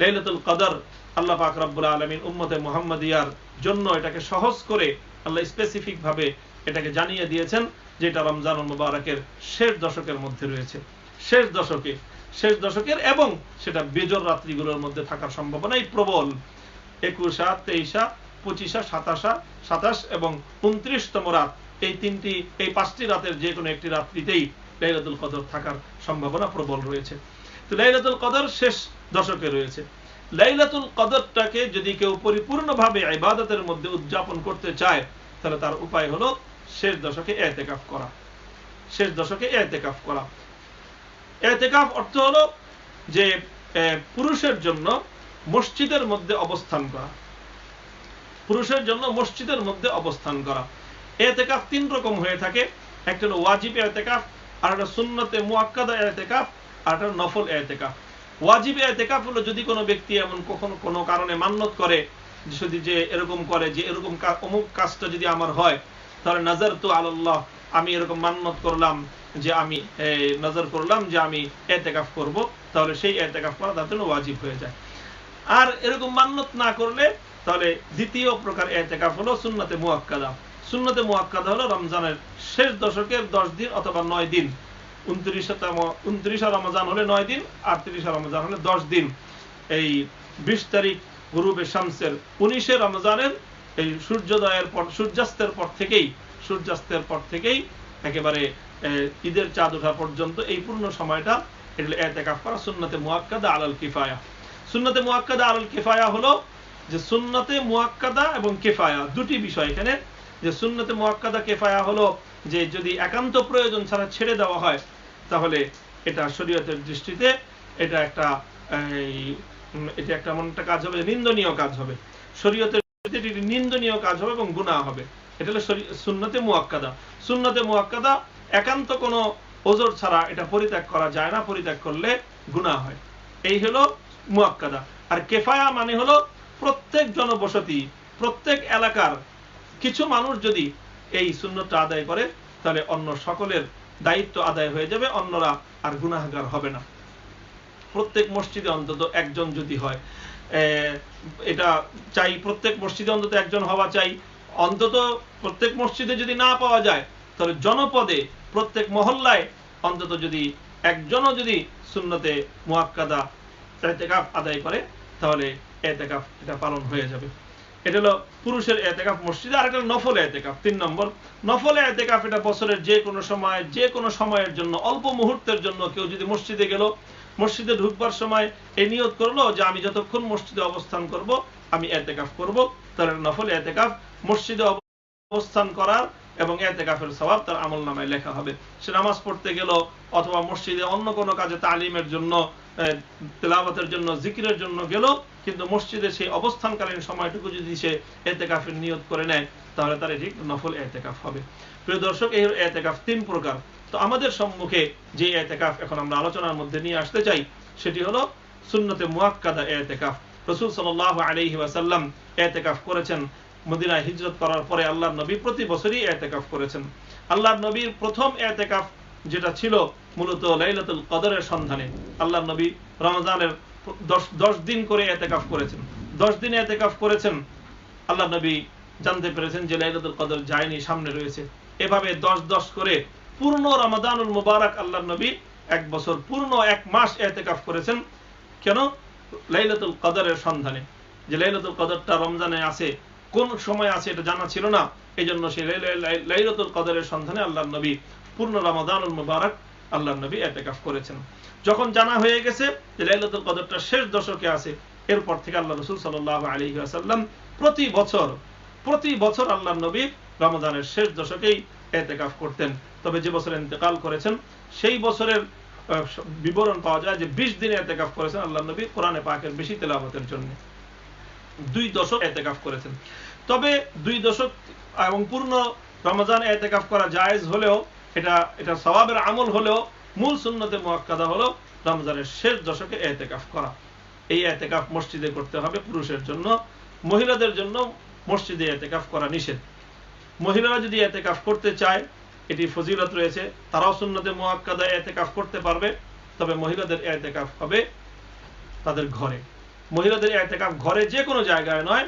লাইলাতুল কদর, আল্লাহ পাক রব্বুল আলমিন উম্মতে মোহাম্মদিয়ার জন্য এটাকে সহজ করে আল্লাহ স্পেসিফিক ভাবে এটাকে জানিয়ে দিয়েছেন, যেটা রমজান মুবারকের শেষ দশকের মধ্যে রয়েছে। শেষ দশকে, শেষ দশকের এবং সেটা বেজর রাত্রিগুলোর মধ্যে থাকার সম্ভাবনাই প্রবল। একুশা, তেইশা, পঁচিশা, সাতাশা, সাতাশ এবং উনত্রিশতম রাত, এই তিনটি, এই পাঁচটি রাতের যে কোনো একটি রাত্রিতেই লাইলাতুল কদর থাকার সম্ভাবনা প্রবল রয়েছে। তো লাইলাতুল কদর শেষ দশকে রয়েছে। লাইলাতুল কদরটাকে যদি কেউ পরিপূর্ণভাবে ইবাদতের মধ্যে উদযাপন করতে চায়, তাহলে তার উপায় হলো শেষ দশকে এতেকাফ করা। শেষ দশকে এতেকাফ করা। এতেকাফ অর্থ হলো যে পুরুষের জন্য মসজিদের মধ্যে অবস্থান করা। পুরুষের জন্য মসজিদের মধ্যে অবস্থান করা। এতেকাফ তিন রকম হয়ে থাকে। একটা হলো ওয়াজিব এতেকাফ, আর একটা সুন্নতে মুয়াক্কাদা এতেকাফ। আর একটা নফল এতেকাফ ওয়াজিব এতেকাফ হলো যদি কোনো ব্যক্তি এমন কখনো কোনো কারণে মান্যত করে যদি যে এরকম করে, যে এরকম অমুক কাজটা যদি আমার হয়, তাহলে নজর তো আল্লাহ আমি এরকম মান্যত করলাম যে আমি নজর করলাম যে আমি এতেকাফ করব, তাহলে সেই এতেকাফ করা তার জন্য ওয়াজিব হয়ে যায়। আর এরকম মান্যত না করলে, তাহলে দ্বিতীয় প্রকার এতেকাফ হলো সুন্নতে মুয়াক্কাদা। সুন্নতে মুয়াক্কাদা হলো রমজানের শেষ দশকের দশ দিন অথবা নয় দিন। উনত্রিশতম, উনত্রিশা রমজান হলে নয় দিন আর তিরিশা রমজান হলে দশ দিন। এই বিশ তারিখ গুরুবে শামসের উনিশে রমজানের এই সূর্যোদয়ের পর, সূর্যাস্তের পর থেকেই, সূর্যাস্তের পর থেকেই একেবারে ঈদের চাঁদ ওঠা পর্যন্ত এই পূর্ণ সময়টা এটা এতেকাফ করা সুন্নতে মুয়াক্কাদা আলাল কিফায়া। সুন্নতে মুয়াক্কাদা আলাল কিফায়া হলো যে সুন্নতে মুয়াক্কাদা এবং কেফায়া, দুটি বিষয় এখানে। যে সুন্নতে মুয়াক্কাদা, কেফায়া হলো যে যদি একান্ত প্রয়োজন ছাড়া ছেড়ে দেওয়া হয় তাহলে এটা শরীয়তের দৃষ্টিতে এটা একটা এটা একটা এমন একটা কাজ হবে নিন্দনীয় কাজ হবে। শরীয়তের দৃষ্টিতে নিন্দনীয় কাজ হবে এবং গুনাহ হবে। এটা হলো সুন্নতে মুয়াক্কাদা। সুন্নতে মুয়াক্কাদা একান্ত কোনো ওজোর ছাড়া এটা পরিত্যাগ করা যায় না, পরিত্যাগ করলে গুনাহ হয়। এই হলো মুয়াক্কাদা। আর কেফায়া মানে হলো প্রত্যেক জনবসতি, প্রত্যেক এলাকার কিছু মানুষ যদি এই শূন্যটা আদায় করে, তাহলে অন্য সকলের দায়িত্ব আদায় হয়ে যাবে, অন্যরা আর গুনাহগার হবে না। প্রত্যেক মসজিদে অন্তত একজন যদি হয় এটা চাই, প্রত্যেক মসজিদে অন্তত একজন হওয়া চাই। অন্তত প্রত্যেক মসজিদে যদি না পাওয়া যায়, তাহলে জনপদে, প্রত্যেক মহল্লায় অন্তত যদি একজনও যদি শূন্যতে মুয়াক্কাদা এতেকাফ আদায় করে, তাহলে এতেকাফ এটা পালন হয়ে যাবে। এটা হলো পুরুষের এতেকাফ মসজিদে, আর একটা নফল এতেকাফ। তিন নম্বর, নফল এতেকাফ এটা বছরের যে কোনো সময়, যে কোনো সময়ের জন্য, অল্প মুহূর্তের জন্য কেউ যদি মসজিদে গেল, মসজিদে ঢুকবার সময় এই নিয়ত করল যে আমি যতক্ষণ মসজিদে অবস্থান করব, আমি এতেকাফ করব। তাহলে নফল এতেকাফ, মসজিদে অবস্থান করার এবং এতেকাফের স্বভাব তার আমল নামায় লেখা হবে। সে নামাজ পড়তে গেল অথবা মসজিদে অন্য কোনো কাজে তালিমের জন্য তেলাওয়াতের জন্য, জিকিরের জন্য গেল কিন্তু মসজিদে সেই অবস্থানকালীন সময়টুকু যদি সে এতেকাফের নিয়ত করে নেয়, তাহলে তার এটি নফল এতেকাফ হবে। প্রিয় দর্শক, এই এতেকাফ তিন প্রকার। তো আমাদের সম্মুখে যে এতেকাফ এখন আমরা আলোচনার মধ্যে নিয়ে আসতে চাই, সেটি হলো সুন্নতে মুয়াক্কাদা এতেকাফ। রসুল সাল্লাহ আলহি ওয়াসাল্লাম এতেকাফ করেছেন। মদিনায় হিজরত করার পরে আল্লাহ নবী প্রতি বছরই এতেকাফ করেছেন। আল্লাহ নবীর প্রথম এতেকাফ যেটা ছিল মূলত লাইলাতুল কদরের সন্ধানে। আল্লাহ নবী রমজানের দশ দিন করে এতেকাফ করেছেন। দশ দিনে এতেকাফ করেছেন, আল্লাহ নবী জানতে পেরেছেন যে লাইলাতুল কদর যায়নি, সামনে রয়েছে। এভাবে দশ দশ করে পূর্ণ রমাদানুল মুবারক আল্লাহ নবী এক বছর পূর্ণ এক মাস এতেকাফ করেছেন। কেন? লাইলাতুল কদরের সন্ধানে। যে লাইলাতুল কদরটা রমজানে আছে, কোন সময় আছে এটা জানা ছিল না। এই জন্য সেই লাইলাতুল কদরের সন্ধানে আল্লাহ নবী পূর্ণ রমাদানুল মুবারক আল্লাহ নবী এতেকাফ করেছেন। যখন জানা হয়ে গেছে যে লাইলাতুল কদরটা শেষ দশকে আছে, এরপর থেকে আল্লাহ রসুল সাল্লাহ আলী আসাল্লাম প্রতি বছর প্রতি বছর আল্লাহ নবী রমজানের শেষ দশকেই এতেকাফ করতেন। তবে যে বছর ইন্তেকাল করেছেন, সেই বছরের বিবরণ পাওয়া যায় যে বিশ দিনে এতেকাফ করেছেন আল্লাহ নবী কোরআনে পাকের বেশি তেলাবতের জন্য। দুই দশক এতেকাফ করেছেন। তবে দুই দশক এবং পূর্ণ রমজান এতেকাফ করা জায়েজ হলেও এটা এটা সবাবের আমল হলেও, মূল সুন্নতে মোয়াক্কাদা হলো রমজানের শেষ দশকে এতেকাফ করা। এই এতেকাফ মসজিদে করতে হবে পুরুষের জন্য, মহিলাদের জন্য মসজিদে এতেকাফ করা নিষেধ। মহিলারা যদি এতেকাফ করতে চায়, এটি ফজিলত রয়েছে, তারাও সুন্নতে মোয়াক্কাদা এতেকাফ করতে পারবে, তবে মহিলাদের এতেকাফ হবে তাদের ঘরে। মহিলাদের এতেকাফ ঘরে যে কোনো জায়গায় নয়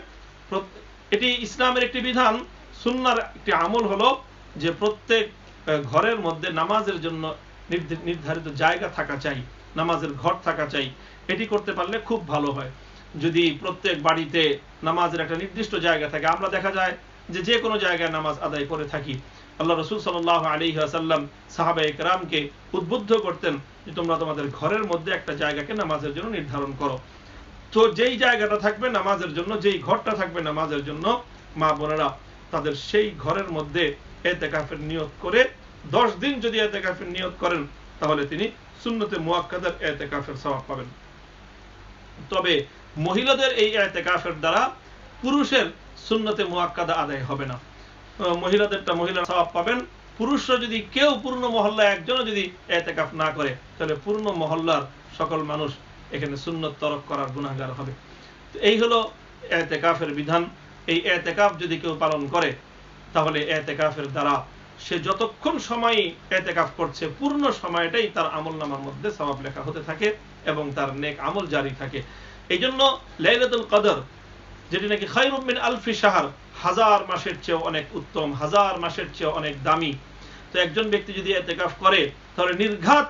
এটি ইসলামের একটি বিধান, সুন্নার একটি আমল হলো যে প্রত্যেক ঘরের মধ্যে নামাজের জন্য নির্ধারিত জায়গা থাকা চাই, নামাজের ঘর থাকা চাই, এটি করতে পারলে খুব ভালো হয়। যদি প্রত্যেক বাড়িতে নামাজের একটা নির্দিষ্ট জায়গা থাকে, আমরা দেখা যায় যে যে কোনো জায়গায় নামাজ আদায় করে থাকি। আল্লাহ রসুল সাল আলী আসাল্লাম সাহাবা একরামকে উদ্বুদ্ধ করতেন যে তোমরা তোমাদের ঘরের মধ্যে একটা জায়গাকে নামাজের জন্য নির্ধারণ করো। তো যেই জায়গাটা থাকবে নামাজের জন্য, যেই ঘরটা থাকবে নামাজের জন্য, মা বোনেরা তাদের সেই ঘরের মধ্যে এতে কাফের নিয়োগ করে, দশ দিন যদি এতে কাফের নিয়োগ করেন, তাহলে তিনি সুন্নতে মুয়াক্কাদের এতে কাফের স্বভাব পাবেন। তবে মহিলাদের এই এতে কাফের দ্বারা পুরুষের সুন্নতে মুয়াক্কাদা আদায় হবে না। মহিলাদেরটা মহিলা স্বভাব পাবেন, পুরুষরা যদি কেউ পূর্ণ মহল্লা একজনও যদি এতেকাফ না করে, তাহলে পূর্ণ মহল্লার সকল মানুষ এখানে সুন্নত তরক করার গুণাগার হবে। এই হলো এতেকাফের বিধান। এই এতেকাফ যদি কেউ পালন করে তাহলে এতেকাফের দ্বারা সে যতক্ষণ সময় এতেকাফ করছে, পূর্ণ সময়টাই তার আমল নামার মধ্যে স্বভাব লেখা হতে থাকে এবং তার নেক আমল জারি থাকে। এই জন্য লাইলাতুল কদর, যেটি নাকি খাইরুমিন আলফি সাহার হাজার মাসের চেয়ে অনেক উত্তম, হাজার মাসের চেয়ে অনেক দামি। তো একজন ব্যক্তি যদি এতেকাফ করে, তাহলে নির্ঘাত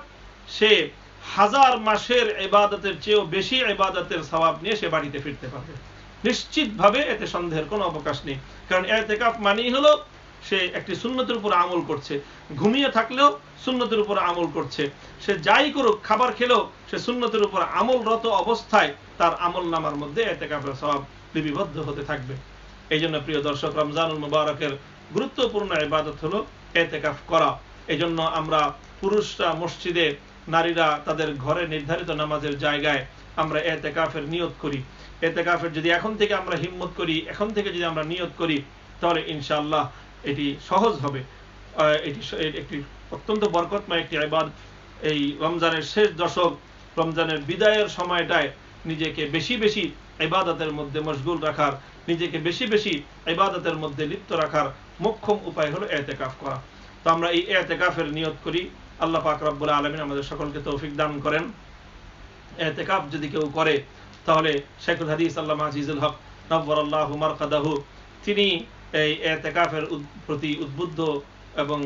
সে হাজার মাসের এবাদতের চেয়েও বেশি এবাদতের স্বভাব নিয়ে সে বাড়িতে ফিরতে পারবে। নিশ্চিতভাবে এতে সন্দেহের কোনো অবকাশ নেই। কারণ এতেকাফ মানেই হলো, সে একটি সুন্নতের উপর আমল করছে। ঘুমিয়ে থাকলেও সুন্নতের উপর আমল করছে। সে যাই করুক, খাবার খেলেও সে সুন্নতের উপর আমলরত অবস্থায় তার আমল নামার মধ্যে এতেকাফের স্বভাব লিপিবদ্ধ হতে থাকবে। এই জন্য প্রিয় দর্শক, রমজানুল মুবারকের গুরুত্বপূর্ণ ইবাদত হলো এতেকাফ করা। এই জন্য আমরা পুরুষরা মসজিদে, নারীরা তাদের ঘরে নির্ধারিত নামাজের জায়গায় আমরা এতেকাফের নিয়ত করি। এতেকাফের যদি এখন থেকে আমরা হিম্মত করি, এখন থেকে যদি আমরা নিয়ত করি, তাহলে ইনশাআল্লাহ এটি সহজ হবে। এটি একটি অত্যন্ত বরকতময় একটি আবাদ এই রমজানের শেষ দশক, রমজানের বিদায়ের সময়টায় নিজেকে বেশি বেশি ইবাদতের মধ্যে মশগুল রাখার, নিজেকে বেশি বেশি ইবাদতের মধ্যে লিপ্ত রাখার মোক্ষম উপায় হলো এতেকাফ করা। তো আমরা এই এতেকাফের নিয়ত করি। আল্লাহ পাক রব্বুল আলমিন আমাদের সকলকে তৌফিক দান করেন। এতেকাফ যদি কেউ করে তাহলে শেখুল হাদিস আল্লাহ আজিজুল হক নব্বর আল্লাহ মারকাদাহু, তিনি এই এতেকাফের প্রতি উদ্বুদ্ধ এবং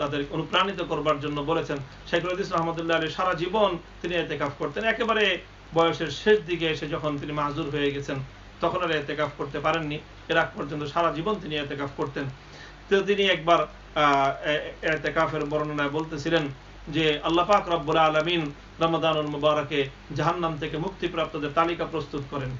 তাদের অনুপ্রাণিত করবার জন্য বলেছেন। শেখুল হাদিস রহমতুল্লাহ আলী সারা জীবন তিনি এতেকাফ করতেন। একেবারে বয়সের শেষ দিকে এসে যখন তিনি মাজুর হয়ে গেছেন, তখন আর এতেকাফ করতে পারেননি। এর আগ পর্যন্ত সারা জীবন তিনি এতেকাফ করতেন। তো তিনি একবার এতেকাফের বর্ণনায় বলতেছিলেন যে আল্লাহ পাক আলমিন রমাদানুল মুবারকে জাহান্নাম থেকে মুক্তিপ্রাপ্তদের তালিকা প্রস্তুত করেন।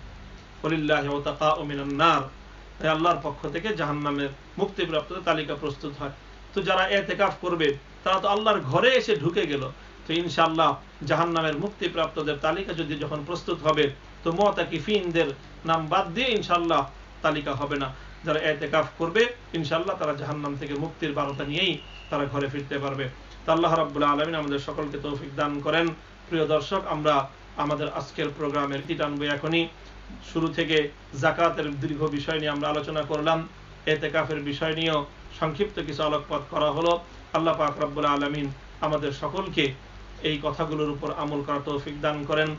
আল্লাহর পক্ষ থেকে জাহান্নামের মুক্তিপ্রাপ্তদের তালিকা প্রস্তুত হয়। তো যারা এতেকাফ করবে, তারা তো আল্লাহর ঘরে এসে ঢুকে গেল। তো ইনশাআল্লাহ জাহান নামের মুক্তিপ্রাপ্তদের তালিকা যদি যখন প্রস্তুত হবে, তো মতাকিফিনদের নাম বাদ দিয়ে ইনশাল্লাহ তালিকা হবে না। যারা এতেকাফ করবে ইনশাল্লাহ তারা জাহান্নাম থেকে মুক্তির বারতা নিয়েই তারা ঘরে ফিরতে পারবে। আল্লাহ রাবুল্লাহ আলমিন আমাদের সকলকে তৌফিক দান করেন। প্রিয় দর্শক, আমরা আমাদের আজকের প্রোগ্রামের কি টানবো এখনই? শুরু থেকে জাকাতের দীর্ঘ বিষয় নিয়ে আমরা আলোচনা করলাম। এতে কাফের বিষয় নিয়েও সংক্ষিপ্ত কিছু আলোকপাত করা হলো। আল্লাহ পাক রব্বুল আলমিন আমাদের সকলকে এই কথাগুলোর উপর আমল করা তৌফিক দান করেন।